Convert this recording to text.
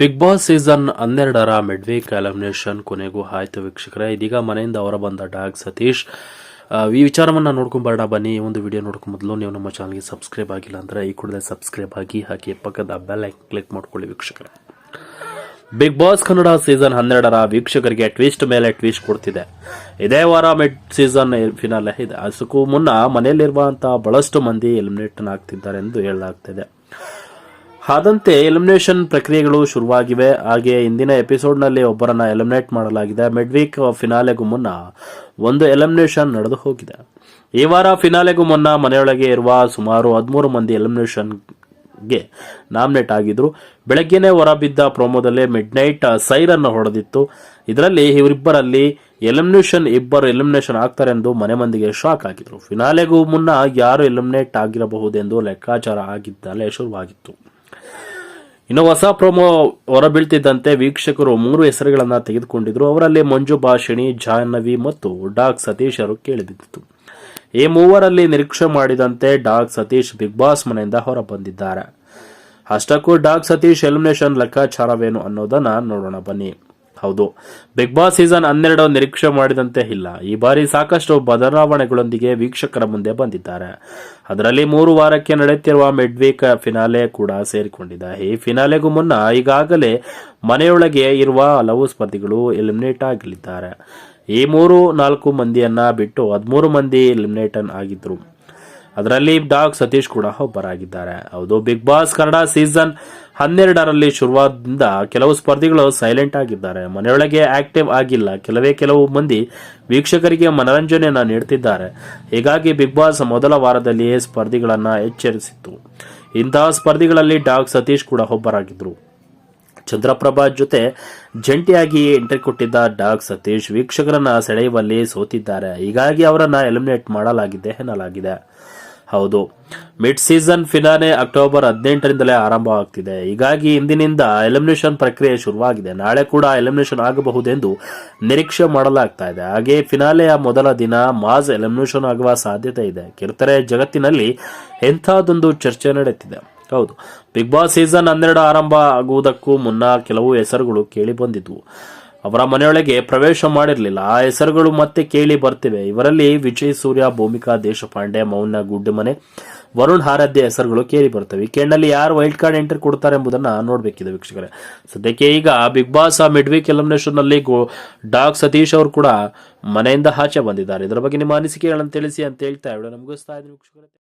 Big Boss season ಹನ್ನೆರಡರ mid week elimination ಕೊನೆಗೂ ಆಯ್ತು ವೀಕ್ಷಕರೇ. ಇದೀಗ ಮನೆಯಿಂದ ಹೊರ ಬಂದ ಡಾಗ್ ಸತೀಶ್ ಈ ವಿಚಾರವನ್ನು ನೋಡ್ಕೊಂಬರೋಣ ಬನ್ನಿ. ಈ ಒಂದು ವಿಡಿಯೋ ನೋಡ್ಕೊ ಮೊದಲು ನೀವು ನಮ್ಮ ಚಾನಲ್ಗೆ ಸಬ್ಸ್ಕ್ರೈಬ್ ಆಗಿಲ್ಲ ಅಂದರೆ ಈ ಕೂಡಲೇ ಸಬ್ಸ್ಕ್ರೈಬ್ ಆಗಿ ಹಾಗೆ ಪಕ್ಕದ ಬೆಲ್ ಕ್ಲಿಕ್ ಮಾಡ್ಕೊಳ್ಳಿ ವೀಕ್ಷಕರೇ. ಬಿಗ್ ಬಾಸ್ ಕನ್ನಡ ಸೀಸನ್ ಹನ್ನೆರಡರ ವೀಕ್ಷಕರಿಗೆ ಟ್ವಿಸ್ಟ್ ಮೇಲೆ ಟ್ವಿಸ್ಟ್ ಕೊಡ್ತಿದೆ. ಇದೇ ವಾರ ಮಿಡ್ ಸೀಸನ್ ಫಿನಾಲೆ ಇದೆ. ಅದಕ್ಕೂ ಮುನ್ನ ಮನೆಯಲ್ಲಿರುವಂತಹ ಬಹಳಷ್ಟು ಮಂದಿ ಎಲಿಮಿನೇಟ್ ಆಗ್ತಿದ್ದಾರೆ ಎಂದು ಹೇಳಲಾಗ್ತಿದೆ. ಆದಂತೆ ಎಲಿಮಿನೇಷನ್ ಪ್ರಕ್ರಿಯೆಗಳು ಶುರುವಾಗಿವೆ. ಹಾಗೆ ಇಂದಿನ ಎಪಿಸೋಡ್ನಲ್ಲಿ ಒಬ್ಬರನ್ನ ಎಲಿಮಿನೇಟ್ ಮಾಡಲಾಗಿದೆ. ಮಿಡ್ ವೀಕ್ ಫಿನಾಲೆಗೂ ಮುನ್ನ ಒಂದು ಎಲಿಮಿನೇಷನ್ ನಡೆದು ಹೋಗಿದೆ. ಈ ವಾರ ಫಿನಾಲೆಗೂ ಮುನ್ನ ಮನೆಯೊಳಗೆ ಇರುವ ಸುಮಾರು ಹದಿಮೂರು ಮಂದಿ ಎಲಿಮಿನೇಷನ್ಗೆ ನಾಮಿನೇಟ್ ಆಗಿದ್ರು. ಬೆಳಗ್ಗೆನೆ ಹೊರಬಿದ್ದ ಪ್ರೋಮೋದಲ್ಲಿ ಮಿಡ್ ನೈಟ್ ಸೈರನ್ನು ಹೊಡೆದಿತ್ತು. ಇದರಲ್ಲಿ ಇವರಿಬ್ಬರಲ್ಲಿ ಎಲಿಮಿನೇಷನ್ ಇಬ್ಬರು ಎಲಿಮಿನೇಷನ್ ಆಗ್ತಾರೆ ಎಂದು ಮನೆ ಮಂದಿಗೆ ಶಾಕ್ ಆಗಿದ್ರು. ಫಿನಾಲೆಗೂ ಮುನ್ನ ಯಾರು ಎಲಿಮಿನೇಟ್ ಆಗಿರಬಹುದೆಂದು ಲೆಕ್ಕಾಚಾರ ಆಗಿದ್ದಲೇ ಶುರುವಾಗಿತ್ತು. ಇನ್ನು ಹೊಸ ಪ್ರೊಮೋ ಹೊರಬೀಳ್ತಿದ್ದಂತೆ ವೀಕ್ಷಕರು ಮೂರು ಹೆಸರುಗಳನ್ನು ತೆಗೆದುಕೊಂಡಿದ್ರು. ಅವರಲ್ಲಿ ಮಂಜು ಭಾಷಿಣಿ, ಜಾಹ್ನವಿ ಮತ್ತು ಡಾಕ್ ಸತೀಶ್ ಅವರು ಕೇಳಿದಿತ್ತು. ಈ ಮೂವರಲ್ಲಿ ನಿರೀಕ್ಷೆ ಮಾಡಿದಂತೆ ಡಾಕ್ ಸತೀಶ್ ಬಿಗ್ ಬಾಸ್ ಮನೆಯಿಂದ ಹೊರ ಬಂದಿದ್ದಾರೆ ಅಷ್ಟಕ್ಕೂ ಡಾಕ್ ಸತೀಶ್ ಎಲಿಮಿನೇಷನ್ ಲೆಕ್ಕಾಚಾರವೇನು ಅನ್ನೋದನ್ನ ನೋಡೋಣ ಬನ್ನಿ. ಹೌದು. ಬಿಗ್ ಬಾಸ್ ಸೀಸನ್ ಹನ್ನೆರಡು ನಿರೀಕ್ಷೆ ಮಾಡಿದಂತೆ ಇಲ್ಲ. ಈ ಬಾರಿ ಸಾಕಷ್ಟು ಬದಲಾವಣೆಗಳೊಂದಿಗೆ ವೀಕ್ಷಕರ ಮುಂದೆ ಬಂದಿದ್ದಾರೆ. ಅದರಲ್ಲಿ ಮೂರು ವಾರಕ್ಕೆ ನಡೆಯುತ್ತಿರುವ ಮಿಡ್ ವೀಕ್ ಫಿನಾಲೆ ಕೂಡ ಸೇರಿಕೊಂಡಿದೆ. ಈ ಫಿನಾಲೆಗೂ ಮುನ್ನ ಈಗಾಗಲೇ ಮನೆಯೊಳಗೆ ಇರುವ ಹಲವು ಸ್ಪರ್ಧಿಗಳು ಎಲಿಮಿನೇಟ್ ಆಗಲಿದ್ದಾರೆ. ಈ ಮೂರು ನಾಲ್ಕು ಮಂದಿಯನ್ನ ಬಿಟ್ಟು ಹದಿಮೂರು ಮಂದಿ ಎಲಿಮಿನೇಟನ್ ಆಗಿದ್ರು. ಅದರಲ್ಲಿ ಡಾಗ್ ಸತೀಶ್ ಕೂಡ ಒಬ್ಬರಾಗಿದ್ದಾರೆ. ಹೌದು ಬಿಗ್ ಬಾಸ್ ಕನ್ನಡ ಸೀಸನ್ ಹನ್ನೆರಡರಲ್ಲಿ ಶುರುವಾದಿಂದ ಕೆಲವು ಸ್ಪರ್ಧಿಗಳು ಸೈಲೆಂಟ್ ಆಗಿದ್ದಾರೆ. ಮನೆಯೊಳಗೆ ಆಕ್ಟಿವ್ ಆಗಿಲ್ಲ. ಕೆಲವೇ ಕೆಲವು ಮಂದಿ ವೀಕ್ಷಕರಿಗೆ ಮನರಂಜನೆಯನ್ನು ನೀಡುತ್ತಿದ್ದಾರೆ ಹೀಗಾಗಿ ಬಿಗ್ ಬಾಸ್ ಮೊದಲ ವಾರದಲ್ಲಿಯೇ ಸ್ಪರ್ಧಿಗಳನ್ನು ಎಚ್ಚರಿಸಿತ್ತು. ಇಂತಹ ಸ್ಪರ್ಧಿಗಳಲ್ಲಿ ಡಾಗ್ ಸತೀಶ್ ಕೂಡ ಒಬ್ಬರಾಗಿದ್ದರು ಚಂದ್ರಪ್ರಭಾ ಜೊತೆ ಜಂಟಿಯಾಗಿ ಎಂಟ್ರಿ ಕೊಟ್ಟಿದ್ದ ಡಾಗ್ ಸತೀಶ್ ವೀಕ್ಷಕರನ್ನ ಸೆಳೆಯುವಲ್ಲಿ ಸೋತಿದ್ದಾರೆ. ಹೀಗಾಗಿ ಅವರನ್ನ ಎಲಿಮಿನೇಟ್ ಮಾಡಲಾಗಿದೆ ಎನ್ನಲಾಗಿದೆ. ಹೌದು. ಮಿಡ್ ಸೀಸನ್ ಫಿನಾಲೆ ಅಕ್ಟೋಬರ್ ಹದಿನೆಂಟರಿಂದಲೇ ಆರಂಭವಾಗ್ತಿದೆ. ಹೀಗಾಗಿ ಇಂದಿನಿಂದ ಎಲಿಮಿನೇಷನ್ ಪ್ರಕ್ರಿಯೆ ಶುರುವಾಗಿದೆ. ನಾಳೆ ಕೂಡ ಎಲಿಮಿನೇಷನ್ ಆಗಬಹುದೆಂದು ನಿರೀಕ್ಷೆ ಮಾಡಲಾಗ್ತಾ ಇದೆ. ಹಾಗೆ ಫಿನಾಲೆಯ ಮೊದಲ ದಿನ ಮಾಸ್ ಎಲಿಮಿನೇಷನ್ ಆಗುವ ಸಾಧ್ಯತೆ ಇದೆ. ಕಿರ್ತರೆ ಜಗತ್ತಿನಲ್ಲಿ ಎಂಥದೊಂದು ಚರ್ಚೆ ನಡೆಯುತ್ತಿದೆ. ಹೌದು. ಬಿಗ್ ಬಾಸ್ ಸೀಸನ್ ಹನ್ನೆರಡು ಆರಂಭ ಆಗುವುದಕ್ಕೂ ಮುನ್ನ ಕೆಲವು ಹೆಸರುಗಳು ಕೇಳಿ ಬಂದಿದ್ವು. ಅವರ ಮನೆಯೊಳಗೆ ಪ್ರವೇಶ ಮಾಡಿರಲಿಲ್ಲ. ಆ ಹೆಸರುಗಳು ಮತ್ತೆ ಕೇಳಿ ಬರ್ತಿವೆ. ಇವರಲ್ಲಿ ವಿಜಯ್ ಸೂರ್ಯ, ಭೂಮಿಕಾ, ದೇಶಪಾಂಡೆ, ಮೌನ, ಗುಡ್ಡಮನೆ, ವರುಣ್ ಆರಾಧ್ಯ ಹೆಸರುಗಳು ಕೇಳಿ ಬರ್ತವೆ. ವೀಕೆಂಡ್ನಲ್ಲಿ ಯಾರು ವೈಲ್ಡ್ ಕಾರ್ಡ್ ಎಂಟ್ರಿ ಕೊಡ್ತಾರೆ ಎಂಬುದನ್ನ ನೋಡಬೇಕಿದೆ ವೀಕ್ಷಕರೇ. ಸದ್ಯಕ್ಕೆ ಈಗ ಬಿಗ್ ಬಾಸ್ ಮಿಡ್ ವೀಕ್ ಎಲಿಮಿನೇಷನ್ನಲ್ಲಿ ಗೋ- ಡಾಕ್ ಸತೀಶ್ ಅವರು ಕೂಡ ಮನೆಯಿಂದ ಆಚೆ ಬಂದಿದ್ದಾರೆ. ಇದರ ಬಗ್ಗೆ ನಿಮ್ಮ ಅನಿಸಿಕೆಗಳನ್ನು ತಿಳಿಸಿ ಅಂತ ಹೇಳ್ತಾ ಇವಳು ನಮಗೂ ಇದ್ದೀನಿ ವೀಕ್ಷಕರೇ.